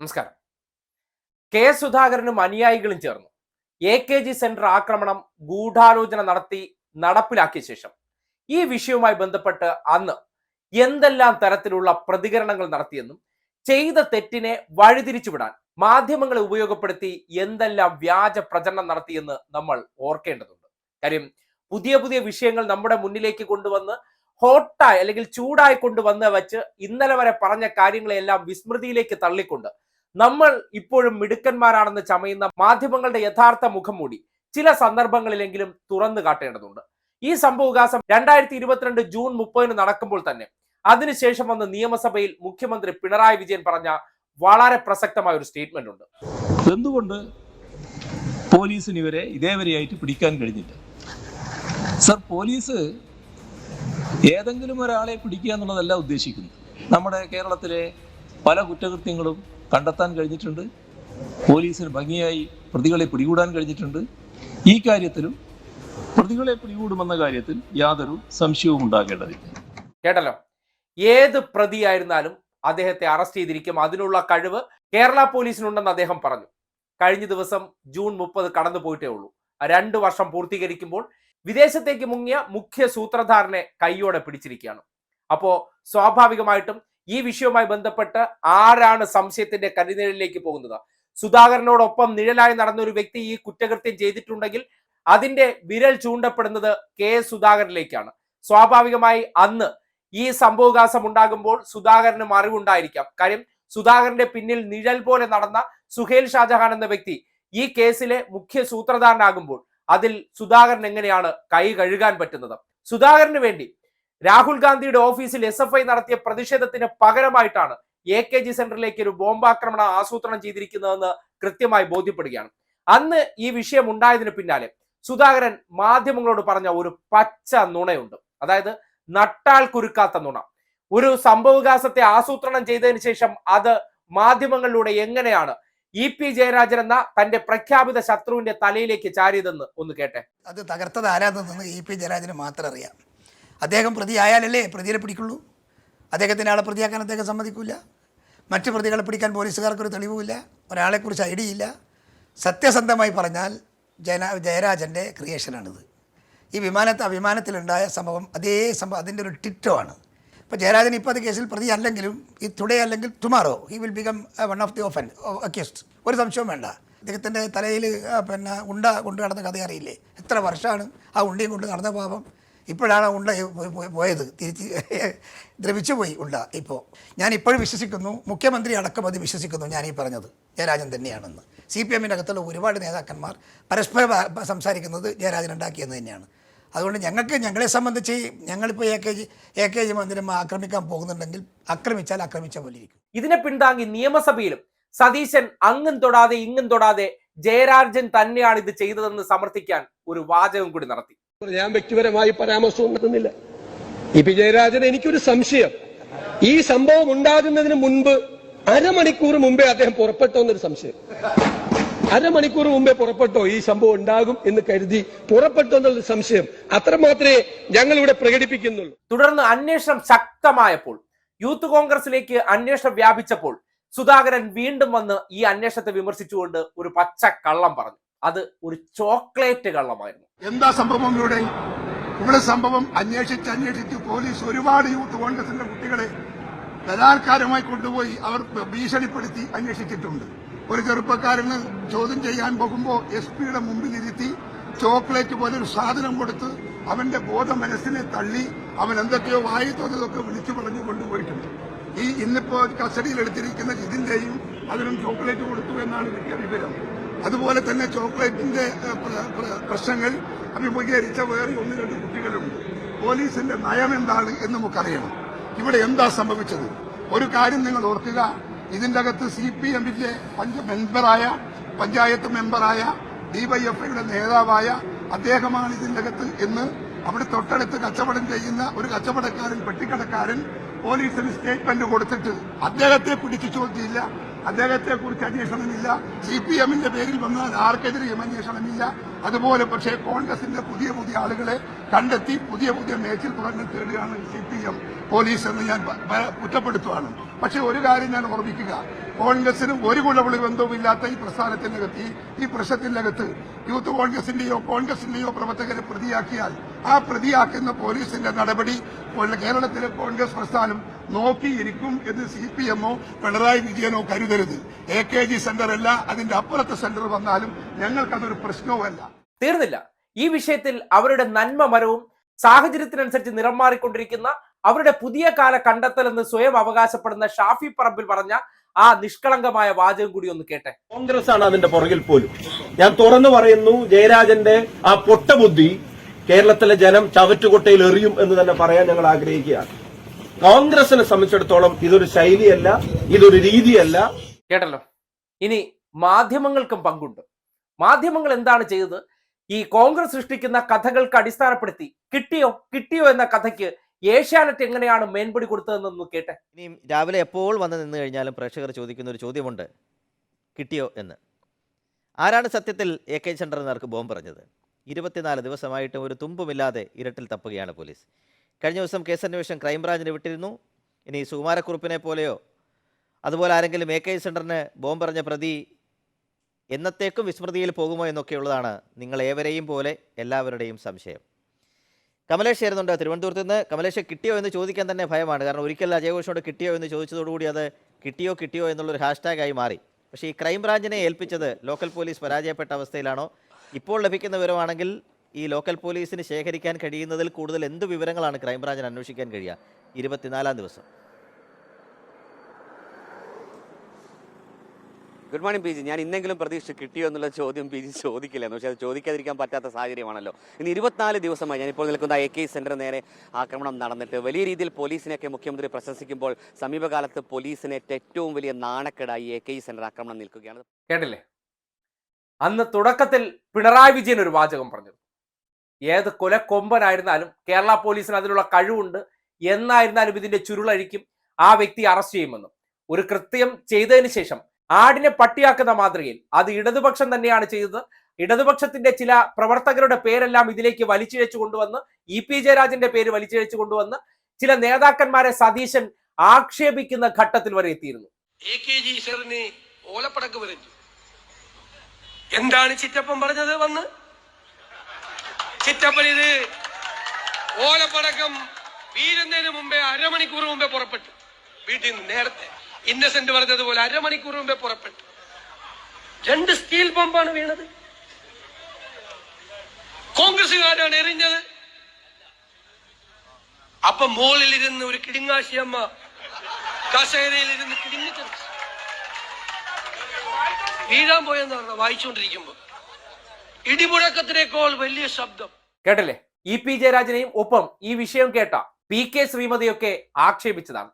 നമസ്കാരം. കെ സുധാകരനും അനുയായികളും ചേർന്നു. എ കെ ജി സെന്റർ ആക്രമണം ഗൂഢാലോചന നടത്തി നടപ്പിലാക്കിയ ശേഷം. ഈ വിഷയവുമായി ബന്ധപ്പെട്ട് അന്ന് എന്തെല്ലാം തരത്തിലുള്ള പ്രതികരണങ്ങൾ നടത്തിയെന്നും ചെയ്ത തെറ്റിനെ വഴിതിരിച്ചുവിടാൻ മാധ്യമങ്ങളെ ഉപയോഗപ്പെടുത്തി എന്തെല്ലാം വ്യാജ പ്രചരണം നടത്തിയെന്ന് നമ്മൾ ഓർക്കേണ്ടതുണ്ട്. കാര്യം പുതിയ പുതിയ വിഷയങ്ങൾ നമ്മുടെ മുന്നിലേക്ക് കൊണ്ടുവന്ന് ഹോട്ടായി അല്ലെങ്കിൽ ചൂടായി കൊണ്ടുവന്ന് വെച്ച് ഇന്നലെ വരെ പറഞ്ഞ കാര്യങ്ങളെല്ലാം വിസ്മൃതിയിലേക്ക് തള്ളിക്കൊണ്ട് നമ്മൾ ഇപ്പോഴും മിടുക്കന്മാരാണെന്ന് ചമയുന്ന മാധ്യമങ്ങളുടെ യഥാർത്ഥ മുഖം മൂടി ചില സന്ദർഭങ്ങളിലെങ്കിലും തുറന്നു കാട്ടേണ്ടതുണ്ട്. ഈ സംഭവവികാസം രണ്ടായിരത്തി ഇരുപത്തിരണ്ട് ജൂൺ മുപ്പതിന് നടക്കുമ്പോൾ തന്നെ അതിനുശേഷം വന്ന് നിയമസഭയിൽ മുഖ്യമന്ത്രി പിണറായി വിജയൻ പറഞ്ഞ വളരെ പ്രസക്തമായ ഒരു സ്റ്റേറ്റ്മെന്റ് ഉണ്ട്. എന്തുകൊണ്ട് പോലീസിന് ഇവരെ ഇതേവരെയായിട്ട് പിടിക്കാൻ കഴിഞ്ഞില്ല? സർ പോലീസ് ഏതെങ്കിലും ഒരാളെ പിടിക്കുക എന്നുള്ളതല്ല ഉദ്ദേശിക്കുന്നത്. നമ്മുടെ കേരളത്തിലെ പല കുറ്റകൃത്യങ്ങളും കണ്ടെത്താൻ കഴിഞ്ഞിട്ടുണ്ട്. പോലീസിന് ഭംഗിയായി പ്രതികളെ പിടികൂടാൻ കഴിഞ്ഞിട്ടുണ്ട്. ഈ കാര്യത്തിലും പ്രതികളെ പിടികൂടുമെന്ന കാര്യത്തിൽ യാതൊരു സംശയവും ഉണ്ടാകേണ്ടതില്ല. കേട്ടല്ലോ. ഏത് പ്രതിയായിരുന്നാലും അദ്ദേഹത്തെ അറസ്റ്റ് ചെയ്തിരിക്കും. അതിനുള്ള കഴിവ് കേരള പോലീസിനുണ്ടെന്ന് അദ്ദേഹം പറഞ്ഞു. കഴിഞ്ഞ ദിവസം ജൂൺ മുപ്പത് കടന്നു പോയിട്ടേ ഉള്ളൂ. രണ്ട് വർഷം പൂർത്തീകരിക്കുമ്പോൾ വിദേശത്തേക്ക് മുങ്ങിയ മുഖ്യ സൂത്രധാരനെ കൈയോടെ പിടിച്ചിരിക്കുകയാണ്. അപ്പോൾ സ്വാഭാവികമായിട്ടും ഈ വിഷയവുമായി ബന്ധപ്പെട്ട് ആരാണ് സംശയത്തിന്റെ കരിനിഴലിലേക്ക് പോകുന്നത്? സുധാകരനോടൊപ്പം നിഴലായി നടന്ന ഒരു വ്യക്തി ഈ കുറ്റകൃത്യം ചെയ്തിട്ടുണ്ടെങ്കിൽ അതിന്റെ വിരൽ ചൂണ്ടപ്പെടുന്നത് കെ. സുധാകരനിലേക്കാണ്. സ്വാഭാവികമായി അന്ന് ഈ സംഭവകാസം ഉണ്ടാകുമ്പോൾ സുധാകരനും അറിവുണ്ടായിരിക്കാം. കാര്യം സുധാകരന്റെ പിന്നിൽ നിഴൽ പോലെ നടന്ന സുഹേൽ ഷാജഹാൻ എന്ന വ്യക്തി ഈ കേസിലെ മുഖ്യ സൂത്രധാരനാകുമ്പോൾ അതിൽ സുധാകരൻ എങ്ങനെയാണ് കൈ കഴുകാൻ പറ്റുന്നത്? സുധാകരന് വേണ്ടി രാഹുൽ ഗാന്ധിയുടെ ഓഫീസിൽ എസ് എഫ് ഐ നടത്തിയ പ്രതിഷേധത്തിന് പകരമായിട്ടാണ് എ കെ ജി സെന്ററിലേക്ക് ഒരു ബോംബാക്രമണം ആസൂത്രണം ചെയ്തിരിക്കുന്നതെന്ന് കൃത്യമായി ബോധ്യപ്പെടുകയാണ്. അന്ന് ഈ വിഷയം ഉണ്ടായതിനു പിന്നാലെ സുധാകരൻ മാധ്യമങ്ങളോട് പറഞ്ഞ ഒരു പച്ച നുണയുണ്ട്. അതായത് നട്ടാൽ കുരുക്കാത്ത നുണ. ഒരു സംഭവവികാസത്തെ ആസൂത്രണം ചെയ്തതിന് ശേഷം അത് മാധ്യമങ്ങളിലൂടെ എങ്ങനെയാണ് ഇ പി ജയരാജൻ എന്ന തന്റെ പ്രഖ്യാപിത ശത്രുവിന്റെ തലയിലേക്ക് ചാരിയതെന്ന് ഒന്ന് കേട്ടെ. അത് തകർത്തത് ആരാധന ഇ പി ജയരാജന് മാത്രം അറിയാം. അദ്ദേഹം പ്രതിയായാലല്ലേ പ്രതിയെ പിടിക്കുള്ളൂ? അദ്ദേഹത്തിന്റെ ആളെ പ്രതിയാക്കാൻ അദ്ദേഹം സമ്മതിക്കില്ല മറ്റ് പ്രതികളെ പിടിക്കാൻ പോലീസുകാർക്കൊരു തെളിവുമില്ല ഒരാളെക്കുറിച്ച് ഐഡിയ ഇല്ല. സത്യസന്ധമായി പറഞ്ഞാൽ ജന ജയരാജന്റെ ക്രിയേഷനാണിത്. ഈ വിമാനത്ത് വിമാനത്തിലുണ്ടായ സംഭവം അതേ സംഭവം അതിന്റെ ഒരു ടിറ്റോ ഇപ്പോൾ ജയരാജൻ ഇപ്പോൾ അത് കേസിൽ പ്രതി അല്ലെങ്കിലും ഈ ടുഡേ അല്ലെങ്കിൽ tomorrow he will become one of the often accused. ഒരു സംശയവും വേണ്ട. അദ്ദേഹത്തിന്റെ തലയിൽ പിന്നെ ഉണ്ട കൊണ്ട് നടന്ന കഥ അറിയില്ലേ എത്ര വർഷമാണ് ആ ഉണ്ടിയും കൊണ്ട് നടന്ന പാപം? ഇപ്പോഴാണ് ഉണ്ട പോയി- പോയി- പോയത്. തിരിച്ച് ദ്രവിച്ചു പോയി ഉണ്ട ഇപ്പോൾ ഞാൻ ഇപ്പോഴും വിശ്വസിക്കുന്നു. മുഖ്യമന്ത്രി അടക്കം അത് വിശ്വസിക്കുന്നു ഞാൻ ഈ പറഞ്ഞത്. ജയരാജൻ തന്നെയാണെന്ന്. സി പി എമ്മിന്റെ അകത്തുള്ള ഒരുപാട് നേതാക്കന്മാർ പരസ്പരം സംസാരിക്കുന്നത് ജയരാജൻ ഉണ്ടാക്കിയെന്ന് തന്നെയാണ്. അതുകൊണ്ട് ഞങ്ങൾക്ക് ഞങ്ങളെ സംബന്ധിച്ച് ഞങ്ങളിപ്പോൾ A K G A K G മന്ദിരം ആക്രമിക്കാൻ പോകുന്നുണ്ടെങ്കിൽ ആക്രമിച്ചാൽ ആക്രമിച്ച പോലെ ഇരിക്കും. ഇതിനെ പിന്താങ്ങി നിയമസഭയിലും സതീശൻ അങ്ങും തൊടാതെ ഇങ്ങും തൊടാതെ ജയരാജൻ തന്നെയാണ് ഇത് ചെയ്തതെന്ന് സമർത്ഥിക്കാൻ ഒരു വാചകം കൂടി നടത്തി. ഞാൻ വ്യക്തിപരമായി പരാമർശം നടത്തുന്നില്ല ഇ പി ജയരാജൻ എനിക്കൊരു സംശയം. ഈ സംഭവം ഉണ്ടാകുന്നതിന് മുൻപ് അരമണിക്കൂർ മുമ്പേ അദ്ദേഹം പുറപ്പെട്ടോ എന്നൊരു സംശയം. അരമണിക്കൂർ മുമ്പേ പുറപ്പെട്ടോ? ഈ സംഭവം ഉണ്ടാകും എന്ന് കരുതി പുറപ്പെട്ടോ എന്നുള്ള സംശയം. അത്രമാത്രമേ ഞങ്ങൾ ഇവിടെ പ്രകടിപ്പിക്കുന്നുള്ളൂ. തുടർന്ന് അന്വേഷണം ശക്തമായപ്പോൾ യൂത്ത് കോൺഗ്രസിലേക്ക് അന്വേഷണം വ്യാപിച്ചപ്പോൾ സുധാകരൻ വീണ്ടും വന്ന് ഈ അന്വേഷണത്തെ വിമർശിച്ചുകൊണ്ട് ഒരു പച്ച കള്ളം പറഞ്ഞു. അത് ഒരു ചോക്ലേറ്റ് കള്ളമായിരുന്നു. എന്താ സംഭവം ഇവിടെ? ഇവിടെ സംഭവം അന്വേഷിച്ച് അന്വേഷിച്ച് പോലീസ് ഒരുപാട് യൂത്ത് കോൺഗ്രസിന്റെ കുട്ടികളെ ബലാത്കാരമായി കൊണ്ടുപോയി അവർ ഭീഷണിപ്പെടുത്തി അന്വേഷിച്ചിട്ടുണ്ട്. ഒരു ചെറുപ്പക്കാരന് ചോദ്യം ചെയ്യാൻ പോകുമ്പോൾ എസ് പിയുടെ മുമ്പിലിരുത്തി ചോക്ലേറ്റ് പോലെ ഒരു സാധനം കൊടുത്ത് അവന്റെ ബോധ മനസ്സിനെ തള്ളി അവൻ എന്തൊക്കെയോ വായി തോന്നതൊക്കെ വിളിച്ചു പറഞ്ഞു കൊണ്ടുപോയിട്ടുണ്ട്. ഈ ഇന്നിപ്പോ കസ്റ്റഡിയിൽ എടുത്തിരിക്കുന്ന ഇതിന്റെയും അതിനും ചോക്ലേറ്റ് കൊടുത്തു എന്നാണ് കിട്ടിയ വിവരം. അതുപോലെ തന്നെ ചോക്ലേറ്റിന്റെ പ്രശ്നങ്ങൾ അഭിമുഖീകരിച്ച വേറെ ഒന്ന് രണ്ട് കുട്ടികളുണ്ട്. പോലീസിന്റെ നയം എന്താണ് എന്ന് നമുക്കറിയണം. ഇവിടെ എന്താ സംഭവിച്ചത്? ഒരു കാര്യം നിങ്ങൾ ഓർക്കുക. ഇതിന്റെ അകത്ത് സി പി എമ്മിന്റെ മെമ്പറായ പഞ്ചായത്ത് മെമ്പറായ ഡിവൈഎഫ്ഐയുടെ നേതാവായ അദ്ദേഹമാണ് ഇതിന്റെ അകത്ത് എന്ന് അവിടെ തൊട്ടടുത്ത് കച്ചവടം ചെയ്യുന്ന ഒരു കച്ചവടക്കാരൻ പെട്ടിക്കടക്കാരൻ പോലീസിന് സ്റ്റേറ്റ്മെന്റ് കൊടുത്തിട്ട് അദ്ദേഹത്തെ പിടിച്ചു ചോദിച്ചില്ല അദ്ദേഹത്തെ കുറിച്ച് അന്വേഷണമില്ല. സി പി എമ്മിന്റെ പേരിൽ വന്നാൽ ആർക്കെതിരെയും അന്വേഷണമില്ല. അതുപോലെ പക്ഷേ കോൺഗ്രസിന്റെ പുതിയ പുതിയ ആളുകളെ കണ്ടെത്തി പുതിയ പുതിയ മേച്ചിൽ പുറങ്ങൾ തേടുകയാണ് സി പി എം പോലീസ് എന്ന് ഞാൻ കുറ്റപ്പെടുത്തുകയാണ് പക്ഷേ ഒരു കാര്യം ഞാൻ ഓർമ്മിക്കുക. കോൺഗ്രസിന് ഒരു കുഴപ്പുള്ള ബന്ധവുമില്ലാത്ത ഈ പ്രസ്ഥാനത്തിനകത്ത് ഈ പ്രശ്നത്തിനകത്ത് യൂത്ത് കോൺഗ്രസിന്റെയോ കോൺഗ്രസിന്റെയോ പ്രവർത്തകരെ പ്രതിയാക്കിയാൽ ആ പ്രതിയാക്കുന്ന പോലീസിന്റെ നടപടി കേരളത്തിലെ കോൺഗ്രസ് പ്രസ്ഥാനം നോക്കിയിരിക്കും എന്ന് സി പി എമ്മോ പിണറായി വിജയനോ കരുതരുത്. എ കെ ജി സെന്റർ അല്ല അതിന്റെ അപ്പുറത്തെ സെന്റർ വന്നാലും ഞങ്ങൾക്കതൊരു പ്രശ്നവുമല്ല തീർന്നില്ല. ഈ വിഷയത്തിൽ അവരുടെ നന്മ മരവും സാഹചര്യത്തിനനുസരിച്ച് നിറം മാറിക്കൊണ്ടിരിക്കുന്ന അവരുടെ പുതിയ കാല കണ്ടെത്തൽ എന്ന് സ്വയം അവകാശപ്പെടുന്ന ഷാഫി പറമ്പിൽ പറഞ്ഞ ആ നിഷ്കളങ്കമായ വാചകം കൂടി ഒന്ന് കേട്ടെ. കോൺഗ്രസ് ആണ് അതിന്റെ പുറകിൽ പോലും. ഞാൻ തുറന്നു പറയുന്നു ജയരാജന്റെ ആ പൊട്ടബുദ്ധി കേരളത്തിലെ ജനം ചവറ്റുകൊട്ടയിൽ എറിയും എന്ന് തന്നെ പറയാൻ ഞങ്ങൾ ആഗ്രഹിക്കുകയാണ്. കോൺഗ്രസിനെ സംബന്ധിച്ചിടത്തോളം ഇതൊരു ശൈലിയല്ല ഇതൊരു രീതിയല്ല. കേട്ടല്ലോ? ഇനി മാധ്യമങ്ങൾക്കും പങ്കുണ്ട്. മാധ്യമങ്ങൾ എന്താണ് ചെയ്തത്? ഈ കോൺഗ്രസ് സൃഷ്ടിക്കുന്ന കഥകൾക്ക് അടിസ്ഥാനപ്പെടുത്തി കിട്ടിയോ? കിട്ടിയോ എന്ന കഥയ്ക്ക് ഏഷ്യാനെറ്റ് എങ്ങനെയാണ് മേൻപിടി കൊടുത്തതെന്നൊന്ന് കേട്ടെ. ഇനിയും രാവിലെ എപ്പോൾ വന്ന് നിന്ന് കഴിഞ്ഞാലും പ്രേക്ഷകർ ചോദിക്കുന്ന ഒരു ചോദ്യമുണ്ട്. കിട്ടിയോ എന്ന്. ആരാണ് സത്യത്തിൽ എ കെ ചന്ദ്രനാർക്ക് ബോംബ് പറഞ്ഞത് ഇരുപത്തിനാല് ദിവസമായിട്ടും ഒരു തുമ്പുമില്ലാതെ ഇരട്ടിൽ തപ്പുകയാണ് പോലീസ്. കഴിഞ്ഞ ദിവസം കേസന്വേഷണം ക്രൈംബ്രാഞ്ചിന് വിട്ടിരുന്നു. ഇനി സുകുമാരക്കുറുപ്പിനെ പോലെയോ അതുപോലെ ആരെങ്കിലും എ കെ സെന്ററിന് ബോംബ് പറഞ്ഞ പ്രതി എന്നത്തേക്കും വിസ്മൃതിയിൽ പോകുമോ എന്നൊക്കെയുള്ളതാണ് നിങ്ങൾ ഏവരെയും പോലെ എല്ലാവരുടെയും സംശയം. കമലേഷ് ചേരുന്നുണ്ട് തിരുവനന്തപുരത്ത് നിന്ന്. കമലേഷ് കിട്ടിയോ എന്ന് ചോദിക്കാൻ തന്നെ ഭയമാണ്. കാരണം ഒരിക്കൽ അജയ് ഘോഷിനോട് കിട്ടിയോ എന്ന് ചോദിച്ചതോടുകൂടി അത് കിട്ടിയോ കിട്ടിയോ എന്നുള്ളൊരു ഹാഷ്ടാഗായി മാറി. പക്ഷേ ഈ ക്രൈംബ്രാഞ്ചിനെ ഏൽപ്പിച്ചത് ലോക്കൽ പോലീസ് പരാജയപ്പെട്ട അവസ്ഥയിലാണോ? ഇപ്പോൾ ലഭിക്കുന്ന വിവരമാണെങ്കിൽ ഈ ലോക്കൽ പോലീസിന് ശേഖരിക്കാൻ കഴിയുന്നതിൽ കൂടുതൽ എന്ത് വിവരങ്ങളാണ് ക്രൈംബ്രാഞ്ചിന് അന്വേഷിക്കാൻ കഴിയുക? ഇരുപത്തിനാലാം ദിവസം. ഗുഡ് മോർണിംഗ് പി ജി ഞാൻ ഇന്നെങ്കിലും പ്രതീക്ഷ കിട്ടിയോ എന്നുള്ള ചോദ്യം പി ജി ചോദിക്കില്ലെന്ന് പക്ഷേ അത് ചോദിക്കാതിരിക്കാൻ പറ്റാത്ത സാഹചര്യമാണല്ലോ. ഇനി ഇരുപത്തിനാല് ദിവസമായി ഞാനിപ്പോൾ നിൽക്കുന്ന എ കെ സെന്റർ നേരെ ആക്രമണം നടന്നിട്ട് വലിയ രീതിയിൽ പോലീസിനെയൊക്കെ മുഖ്യമന്ത്രി പ്രശംസിക്കുമ്പോൾ സമീപകാലത്ത് പോലീസിനേറ്റ ഏറ്റവും വലിയ നാണക്കേടായി എ കെ സെന്റർ ആക്രമണം നിൽക്കുകയാണ്. കേട്ടില്ലേ? അന്ന് തുടക്കത്തിൽ പിണറായി വിജയൻ ഒരു വാചകം പറഞ്ഞു ഏത് കൊലക്കൊമ്പനായിരുന്നാലും കേരള പോലീസിന് അതിനുള്ള കഴിവുണ്ട്. എന്നായിരുന്നാലും ഇതിന്റെ ചുരുളഴിക്കും. ആ വ്യക്തി അറസ്റ്റ് ചെയ്യുമെന്നും. ഒരു കൃത്യം ചെയ്തതിന് ശേഷം ആടിനെ പട്ടിയാക്കുന്ന മാതൃകയിൽ അത് ഇടതുപക്ഷം തന്നെയാണ് ചെയ്തത്. ഇടതുപക്ഷത്തിന്റെ ചില പ്രവർത്തകരുടെ പേരെല്ലാം ഇതിലേക്ക് വലിച്ചിഴച്ചു കൊണ്ടുവന്ന് ഇ പി ജയരാജന്റെ പേര് വലിച്ചിഴച്ചു കൊണ്ടുവന്ന് ചില നേതാക്കന്മാരെ സതീശൻ ആക്ഷേപിക്കുന്ന ഘട്ടത്തിൽ വരെ എത്തിയിരുന്നു. എന്താണ് ചിറ്റപ്പം പറഞ്ഞത് വന്ന്? ചിറ്റപ്പൻ ഇത് ഓലപ്പടക്കം വീഴുന്നതിന് മുമ്പേ അരമണിക്കൂർ മുമ്പേ പുറപ്പെട്ടു. വീട്ടിൽ നിന്ന് നേരത്തെ. ഇന്നസെന്റ് പറഞ്ഞതുപോലെ അരമണിക്കൂർ മുമ്പേ പുറപ്പെട്ടു. രണ്ട് സ്റ്റീൽ ബോംബാണ് വീണത്. കോൺഗ്രസുകാരാണ് എറിഞ്ഞത്. അപ്പൊ മുകളിലിരുന്ന് ഒരു കിടിങ്ങാശിയമ്മ കസേരയിൽ ഇരുന്ന് കിടിങ്ങിത്തെറിച്ചു വീഴാൻ പോയെന്ന് പറഞ്ഞ വായിച്ചുകൊണ്ടിരിക്കുമ്പോ ഇടിമുഴക്കത്തിനേക്കാൾ വലിയ ശബ്ദം. കേട്ടല്ലേ? ഇ പി ജയരാജനെയും ഒപ്പം ഈ വിഷയം കേട്ട പി കെ ശ്രീമതിയൊക്കെ ആക്ഷേപിച്ചതാണ്.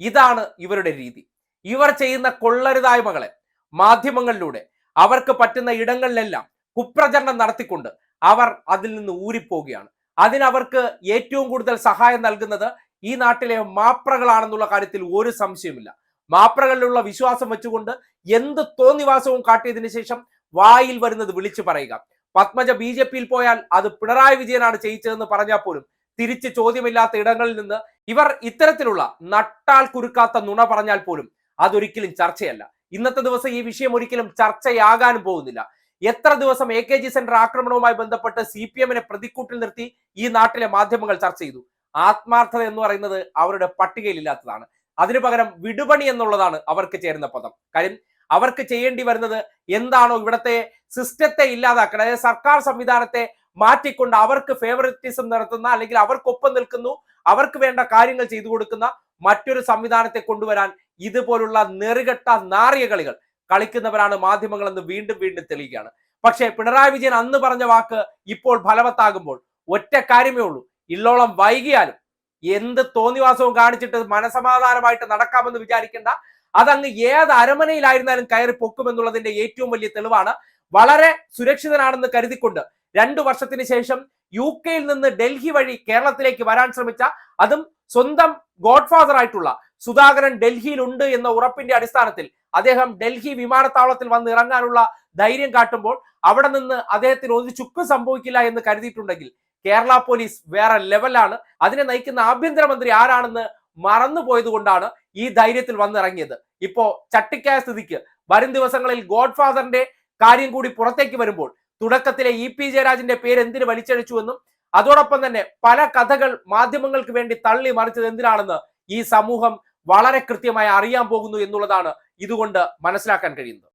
ഇതാണ് ഇവരുടെ രീതി. ഇവർ ചെയ്യുന്ന കൊള്ളരുതായ്മകളെ മാധ്യമങ്ങളിലൂടെ അവർക്ക് പറ്റുന്ന ഇടങ്ങളിലെല്ലാം കുപ്രചരണം നടത്തിക്കൊണ്ട് അവർ അതിൽ നിന്ന് ഊരിപ്പോവുകയാണ് അതിനവർക്ക് ഏറ്റവും കൂടുതൽ സഹായം നൽകുന്നത് ഈ നാട്ടിലെ മാപ്രകളാണെന്നുള്ള കാര്യത്തിൽ ഒരു സംശയമില്ല മാപ്രകളിലുള്ള വിശ്വാസം വെച്ചുകൊണ്ട് എന്ത് തോന്നിവാസവും കാട്ടിയതിനു ശേഷം വായിൽ വരുന്നത് വിളിച്ചു പറയുക. പത്മജ ബി ജെ പിയിൽ പോയാൽ അത് പിണറായി വിജയനാണ് ചെയ്യിച്ചതെന്ന് പറഞ്ഞാൽ പോലും തിരിച്ച് ചോദ്യമില്ലാത്ത ഇടങ്ങളിൽ നിന്ന് ഇവർ ഇത്തരത്തിലുള്ള നട്ടാൽ കുരുക്കാത്ത നുണ പറഞ്ഞാൽ പോലും അതൊരിക്കലും ചർച്ചയല്ല. ഇന്നത്തെ ദിവസം ഈ വിഷയം ഒരിക്കലും ചർച്ചയാകാനും പോകുന്നില്ല. എത്ര ദിവസം എ കെ ജി സെന്റർ ആക്രമണവുമായി ബന്ധപ്പെട്ട് സി പി എമ്മിനെ പ്രതിക്കൂട്ടിൽ നിർത്തി ഈ നാട്ടിലെ മാധ്യമങ്ങൾ ചർച്ച ചെയ്തു. ആത്മാർത്ഥത എന്ന് പറയുന്നത് അവരുടെ പട്ടികയിലില്ലാത്തതാണ്. അതിനു പകരം വിടുപണി എന്നുള്ളതാണ് അവർക്ക് ചേരുന്ന പദം. കാര്യം അവർക്ക് ചെയ്യേണ്ടി വരുന്നത് എന്താണോ ഇവിടുത്തെ സിസ്റ്റത്തെ ഇല്ലാതാക്കണം. അതായത് സർക്കാർ സംവിധാനത്തെ മാറ്റിക്കൊണ്ട് അവർക്ക് ഫേവറിറ്റിസം നടത്തുന്ന അല്ലെങ്കിൽ അവർക്കൊപ്പം നിൽക്കുന്നു അവർക്ക് വേണ്ട കാര്യങ്ങൾ ചെയ്തു കൊടുക്കുന്ന മറ്റൊരു സംവിധാനത്തെ കൊണ്ടുവരാൻ ഇതുപോലുള്ള നെറുകെട്ട നാറിയ കളികൾ കളിക്കുന്നവരാണ് മാധ്യമങ്ങൾ എന്ന് വീണ്ടും വീണ്ടും തെളിയുകയാണ്. പക്ഷേ പിണറായി വിജയൻ അന്ന് പറഞ്ഞ വാക്ക് ഇപ്പോൾ ഫലവത്താകുമ്പോൾ ഒറ്റ കാര്യമേ ഉള്ളൂ. ഇല്ലോളം വൈകിയാലും എന്ത് തോന്നിവാസവും കാണിച്ചിട്ട് മനസമാധാനമായിട്ട് നടക്കാമെന്ന് വിചാരിക്കേണ്ട അതങ്ങ് ഏത് അരമനയിലായിരുന്നാലും കയറി പൊക്കുമെന്നുള്ളതിന്റെ ഏറ്റവും വലിയ തെളിവാണ്. വളരെ സുരക്ഷിതനാണെന്ന് കരുതിക്കൊണ്ട് രണ്ടു വർഷത്തിന് ശേഷം യു കെയിൽ നിന്ന് ഡൽഹി വഴി കേരളത്തിലേക്ക് വരാൻ ശ്രമിച്ച അതും സ്വന്തം ഗോഡ്ഫാദർ ആയിട്ടുള്ള സുധാകരൻ ഡൽഹിയിൽ ഉണ്ട് എന്ന ഉറപ്പിന്റെ അടിസ്ഥാനത്തിൽ അദ്ദേഹം ഡൽഹി വിമാനത്താവളത്തിൽ വന്ന് ഇറങ്ങാനുള്ള ധൈര്യം കാട്ടുമ്പോൾ അവിടെ നിന്ന് അദ്ദേഹത്തിന് ഒരു ചുക്കും സംഭവിക്കില്ല എന്ന് കരുതിയിട്ടുണ്ടെങ്കിൽ കേരള പോലീസ് വേറെ ലെവലാണ് അതിനെ നയിക്കുന്ന ആഭ്യന്തരമന്ത്രി ആരാണെന്ന് മറന്നുപോയത് കൊണ്ടാണ് ഈ ധൈര്യത്തിൽ വന്നിറങ്ങിയത്. ഇപ്പോ ചട്ടിക്കായ സ്ഥിതിക്ക് വരും ദിവസങ്ങളിൽ ഗോഡ് ഫാദറിന്റെ കാര്യം കൂടി പുറത്തേക്ക് വരുമ്പോൾ തുടക്കത്തിലെ ഇ പി ജയരാജിന്റെ പേര് എന്തിന് വലിച്ചഴിച്ചുവെന്നും അതോടൊപ്പം തന്നെ പല കഥകൾ മാധ്യമങ്ങൾക്ക് വേണ്ടി തള്ളി മറിച്ചത് എന്തിനാണെന്ന് ഈ സമൂഹം വളരെ കൃത്യമായി അറിയാൻ പോകുന്നു എന്നുള്ളതാണ് ഇതുകൊണ്ട് മനസ്സിലാക്കാൻ കഴിയുന്നത്.